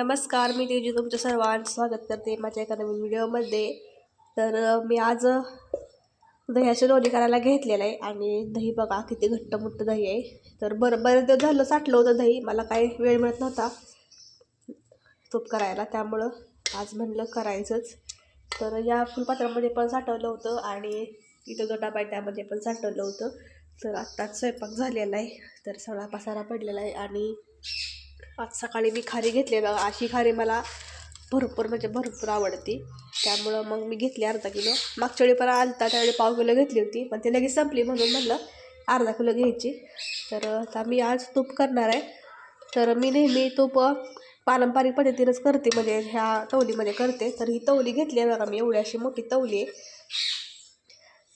नमस्कार मी तेजू तुमचं सर्वांचं स्वागत करते माझ्या एका नवीन व्हिडिओमध्ये. तर मी आज दह्याचे दह्याची लोणी करायला घेतलेलं आहे आणि दही बघा किती घट्ट मोठं दही आहे. तर बरं बरं दिवस झालं साठलं होतं दही. मला काही वेळ मिळत नव्हता तूप करायला त्यामुळं आज म्हणलं करायचंच. तर या फुलपात्रामध्ये पण साठवलं होतं आणि इथं जो डबा त्यामध्ये पण साठवलं होतं. तर आत्ताच स्वयंपाक झालेला आहे. तर सगळा पसारा पडलेला आहे आणि आज सकाळी मी खारी घेतली बघा. अशी खारी मला भरपूर म्हणजे भरपूर आवडती. त्यामुळं मग मी घेतली अर्धा किलो. मागच्या वेळी पण आलता त्यावेळी पाव किलो घेतली होती. पण ती लगेच संपली म्हणून म्हटलं अर्धा किलो घ्यायची. तर आता मी आज तूप करणार आहे. तर मी नेहमी तूप पारंपरिक पद्धतीनंच करते. म्हणजे ह्या तवलीमध्ये करते. तर ही तवली घेतली आहे बघा मी. एवढी अशी मोठी तवली आहे.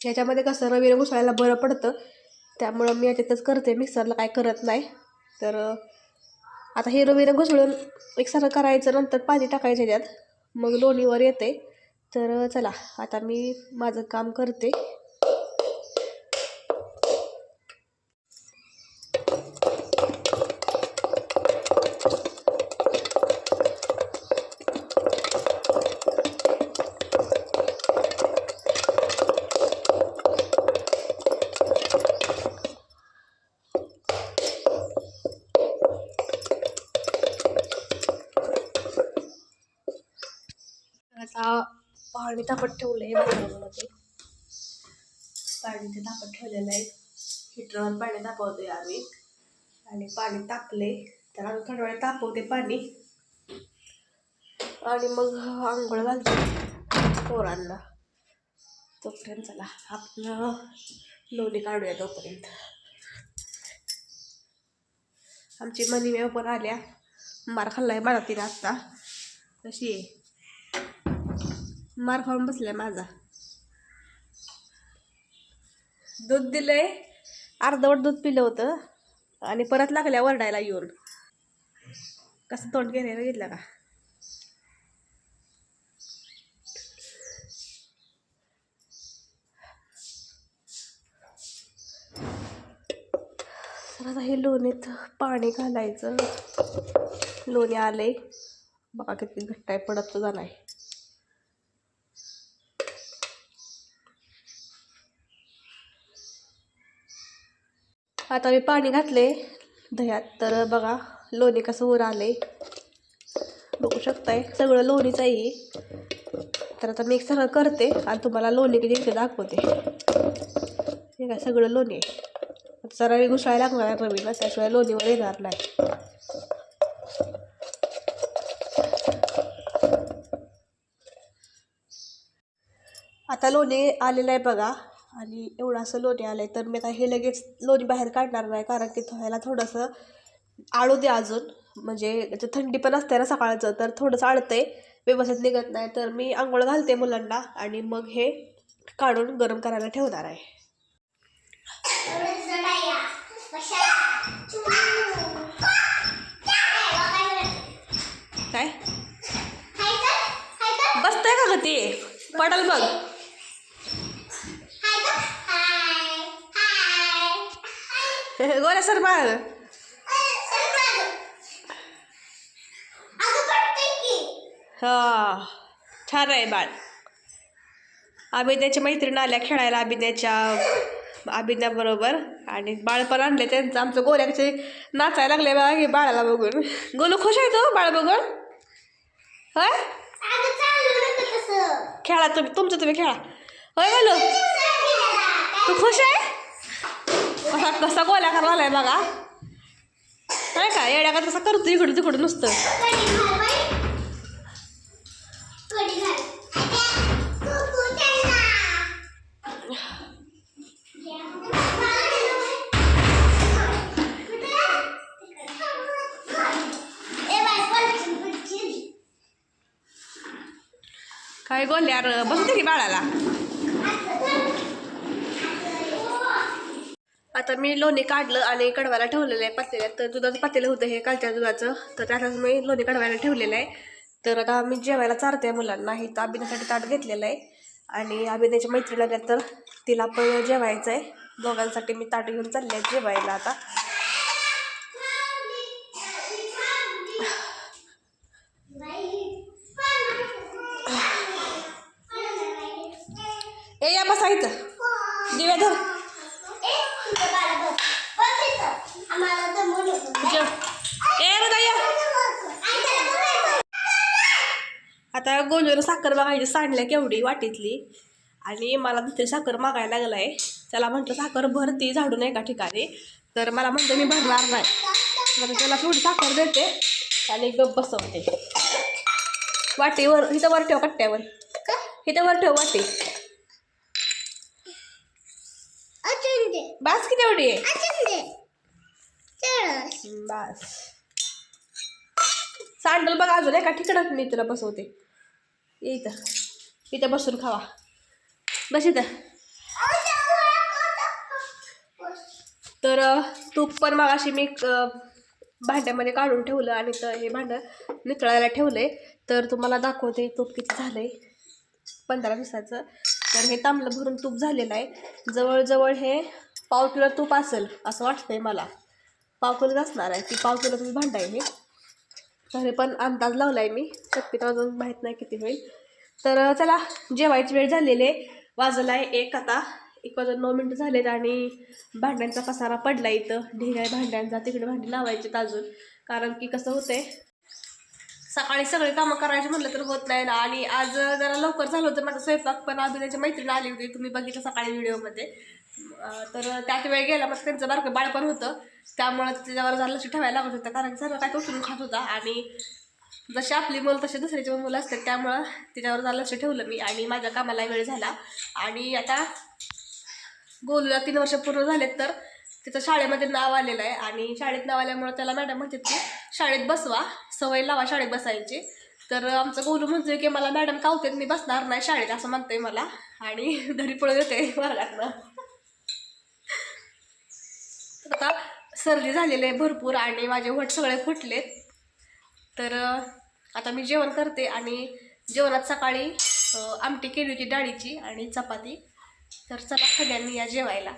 ह्याच्यामध्ये कसं रवीला घुसळायला बरं पडतं. त्यामुळं मी याच्यातच करते. मिक्सरला काय करत नाही. तर आता हे घुसळून एकसारं करायचं नंतर पाणी टाकायचं ह्याच्यात मग लोणीवर येते. तर चला आता मी माझं काम करते. आता पाणी तापत ठेवलं आहे बाथरूममध्ये पाणी ते तापत ठेवलेलं आहे. हिटरवर पाणी तापवतोय आम्ही. आणि पाणी तापले तर आम्ही थोड्या वेळ तापवते पाणी. आणि मग आंघोळ घालते पोरांना. तोपर्यंत चला आपलं लोणी काढूया तोपर्यंत. आमची मनी पण आल्या. मार खाल्लाय मला तिला आत्ता तशी आहे? मार खाऊन बसलाय माझा. दूध दिलंय. अर्धवट दूध पिलं होतं. आणि परत लागल्या वरडायला येऊन. कसं तोंड गेलं घेतलं का? आता हे लोणीत पाणी घालायचं. लोणी आलंय. बघा किती घट्ट आहे पडत सुद्धा नाही. आता मी पाणी घातले दह्यात. तर बघा लोणी कसं वर आले बघू शकताय सगळं लोणीच आहे तर आता मी एक सगळं करते आणि तुम्हाला लोणी किती इथे दाखवते. हे काय सगळं लोणी आहे. जरा घुसायला लागणार आहे रवीला त्याशिवाय लोणीवर येणार नाही. आता लोणी आलेलं आहे बघा. आणि एवढं असं लोणी आलं आहे तर मी काय हे लगेच लोणी बाहेर काढणार नाही कारण की ह्याला थोडंसं आळू दे अजून. म्हणजे थंडी पण असते ना सकाळचं तर थोडंसं आळतंय व्यवस्थित निघत नाही. तर मी आंघोळ घालते मुलांना आणि मग हे काढून गरम करायला ठेवणार आहे काय बसतंय का ग ते पडल बघ गोऱ्या सर बाळ हा छान आहे बाळ. अभिनयाच्या मैत्रीण आल्या खेळायला अभिनयाच्या अभिनयाबरोबर आणि बाळ पण आणले त्यांचं. आमचं गोऱ्याचे नाचायला लागले की बाळाला बघून. गोलू खुश आहे तो बाळ बघून? होय? खेळा तुम्ही तुमचं तुम्ही खेळा. होय गोलू? तू खुश आहे? कसा कसा गोल्या करायला आलाय बघा. काय का? येड्या का तसा करतो इकडं तिकडं नुसतं. काय गोल्यार बसते की बाळाला? आता मी लोणी काढलं आणि कडवायला ठेवलेलं आहे पातेल्यात तर दुधाचं पातेलं होतं हे कालच्या दुधाचं. तर त्यातच मी लोणी कडवायला ठेवलेलं आहे. तर आता मी जेवायला चारते मुलांना. हे तर अभिनयासाठी ताट घेतलेलं आहे. आणि अभिनयाच्या मैत्रिणीला तर तिला पण जेवायचं आहे. दोघांसाठी मी ताट घेऊन चालले आहे जेवायला आता. ए या बसायचं आता गोलूला साखर मागायची सांडल्या केवढी वाटीतली. आणि मला दुसरी साखर मागायला लागलाय. त्याला म्हटलं साखर भरती झाडून एका ठिकाणी? तर मला म्हणतो मी भरणार नाही. मग त्याला थोडी साखर देते आणि गप बसवते. वाटीवर इथं वर ठेव कट्ट्यावर. इथं वर ठेव वाटी. बास किती एवढी आहे? हम्म, बास. सांडल बघ अजून एका ठिकाणात मी तुला बसवते. इथं. इथं बसून खावा. बस इथं. तर तूप पण मग अशी मी भांड्यामध्ये काढून ठेवलं आणि तर हे भांडं नितळायला आहे तर तुम्हाला दाखवते तूप किती झालं आहे पंधरा दिवसाचं. तर हे तांबलं भरून तूप झालेलं आहे. जवळजवळ हे पाव किलो तूप असेल असं वाटतंय मला. पाव किलोच असणार आहे. ती पाव किलोचं भांडं आहे हे. तरी पण अंदाज लावला आहे मी. शक्यतो अजून माहीत नाही किती होईल. तर चला जेवायची वेळ झालेली आहे. वाजला आहे एक आता. एक वाजून नऊ मिनटं झालेत आणि भांड्यांचा पसारा पडला इथं. ढिग आहे भांड्यांचा तिकडे भांडी लावायची अजून. कारण की कसं होतंय सकाळी सगळे कामं करायचे म्हणलं तर होत नाही ना. आणि आज जरा लवकर झालं होतं माझा स्वयंपाक पण अजून अभिनयाची मैत्रीण आली होती. तुम्ही बघितलं सकाळी व्हिडिओमध्ये. तर त्यात वेळ गेला मग त्यांचं बारकं बाळपण होतं. त्यामुळे त्याच्यावर झालं लक्ष ठेवायला लागत होतं कारण सर्व काय उचलून खात होता. आणि जशी आपली मुलं तसे दुसऱ्याची पण मुलं असतात त्यामुळं त्याच्यावर झालं लक्ष ठेवलं मी आणि माझ्या कामाला वेळ झाला. आणि आता गोलूला तीन वर्ष पूर्ण झालेत तर तिचं शाळेमध्ये नाव आलेलं आहे. आणि शाळेत नाव आल्यामुळे त्याला मॅडम म्हणतात की शाळेत बसवा सवय लावा शाळेत बसायची. तर आमचं गोलू म्हणतोय की मला मॅडम कावतेत मी बसणार नाही शाळेत असं म्हणतोय मला. आणि घरी पळत येते वर्गातनं आता सर्दी झालेली आहे भरपूर आणि माझे वट सगळे फुटलेत. तर आता मी जेवण करते आणि जेवणात सकाळी आमटी केली होती डाळीची आणि चपाती. तर चला सगळ्यांनी या जेवायला.